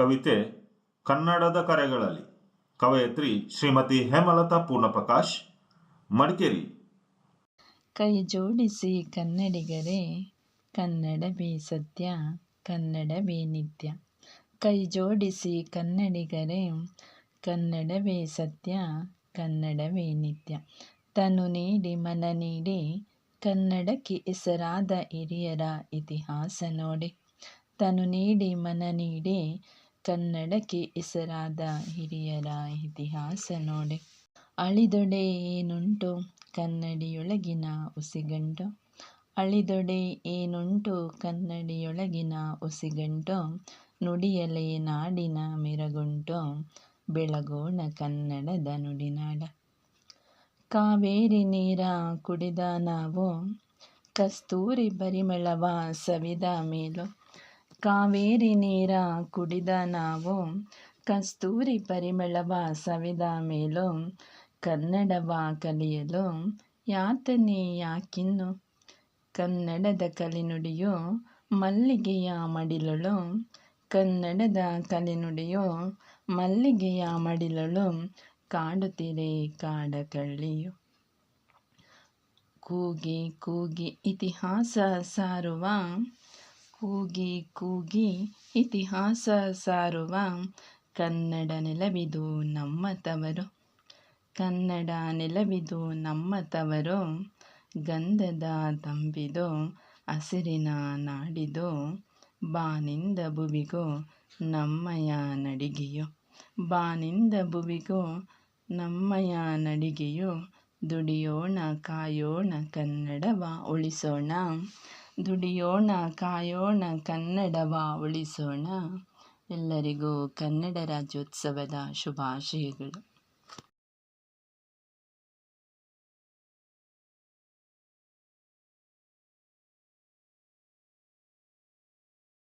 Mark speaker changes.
Speaker 1: ಕವಿತೆ ಕನ್ನಡದ ಕರೆಗಳಲ್ಲಿ. ಕವಯತ್ರಿ ಶ್ರೀಮತಿ ಹೇಮಲತಾ ಪೂರ್ಣಪ್ರಕಾಶ್, ಮಡಿಕೇರಿ.
Speaker 2: ಕೈ ಜೋಡಿಸಿ ಕನ್ನಡಿಗರೇ ಕನ್ನಡವೇ ಸತ್ಯ ಕನ್ನಡವೇ ನಿತ್ಯ. ಕೈ ಜೋಡಿಸಿ ಕನ್ನಡಿಗರೇ ಕನ್ನಡವೇ ಸತ್ಯ ಕನ್ನಡವೇ ನಿತ್ಯ. ತನು ನೀಡಿ ಮನ ನೀಡಿ, ಕನ್ನಡಕ್ಕೆ ಹೆಸರಾದ ಹಿರಿಯರ ಇತಿಹಾಸ ನೋಡಿ. ತನು ನೀಡಿ ಮನ ನೀಡಿ ಕನ್ನಡಕ್ಕೆ ಹೆಸರಾದ ಹಿರಿಯರ ಇತಿಹಾಸ ನೋಡಿ. ಅಳಿದೊಡೆ ಏನುಂಟು? ಕನ್ನಡಿಯೊಳಗಿನ ಉಸಿಗಂಟು. ಅಳಿದೊಡೆ ಏನುಂಟು? ಕನ್ನಡಿಯೊಳಗಿನ ಉಸಿಗಂಟು. ನುಡಿಯಲೇ ನಾಡಿನ ಮೆರಗುಂಟು. ಬೆಳಗೋಣ ಕನ್ನಡದ ನುಡಿನಾಡ. ಕಾವೇರಿ ನೀರ ಕುಡಿದ ನಾವು. ಕಸ್ತೂರಿ ಪರಿಮಳವ ಸವಿದ ಮೇಲು. ಕಾವೇರಿ ನೀರ ಕುಡಿದ ನಾವು, ಕಸ್ತೂರಿ ಪರಿಮಳವ ಸವಿದ ಮೇಲೂ ಕನ್ನಡವ ಕಲಿಯಲು ಯಾತನೆ ಯಾಕಿನ್ನು? ಕನ್ನಡದ ಕಲಿನುಡಿಯು ಮಲ್ಲಿಗೆಯ ಮಡಿಲಳು, ಕನ್ನಡದ ಕಲಿನುಡಿಯು ಮಲ್ಲಿಗೆಯ ಮಡಿಲಳು ಕಾಡುತ್ತಿರೆ ಕಾಡ ಕಳ್ಳಿಯು ಕೂಗಿ ಕೂಗಿ ಇತಿಹಾಸ ಸಾರುವ ಕೂಗಿ ಕೂಗಿ ಇತಿಹಾಸ ಸಾರುವ. ಕನ್ನಡ ನೆಲವಿದು ನಮ್ಮ ತವರು. ಕನ್ನಡ ನೆಲವಿದು ನಮ್ಮ ತವರು. ಗಂಧದ ತಂಬಿದು, ಹಸಿರಿನ ನಾಡಿದು. ಬಾನಿಂದ ಬುವಿಗೋ ನಮ್ಮಯ ನಡಿಗೆಯು. ಬಾನಿಂದ ಬುವಿಗೂ ನಮ್ಮಯ ನಡಿಗೆಯು. ದುಡಿಯೋಣ, ಕಾಯೋಣ, ಕನ್ನಡವ ಉಳಿಸೋಣ. ದುಡಿಯೋಣ ಕಾಯೋಣ ಕನ್ನಡವ ಉಳಿಸೋಣ ಎಲ್ಲರಿಗೂ ಕನ್ನಡ ರಾಜ್ಯೋತ್ಸವದ ಶುಭಾಶಯಗಳು.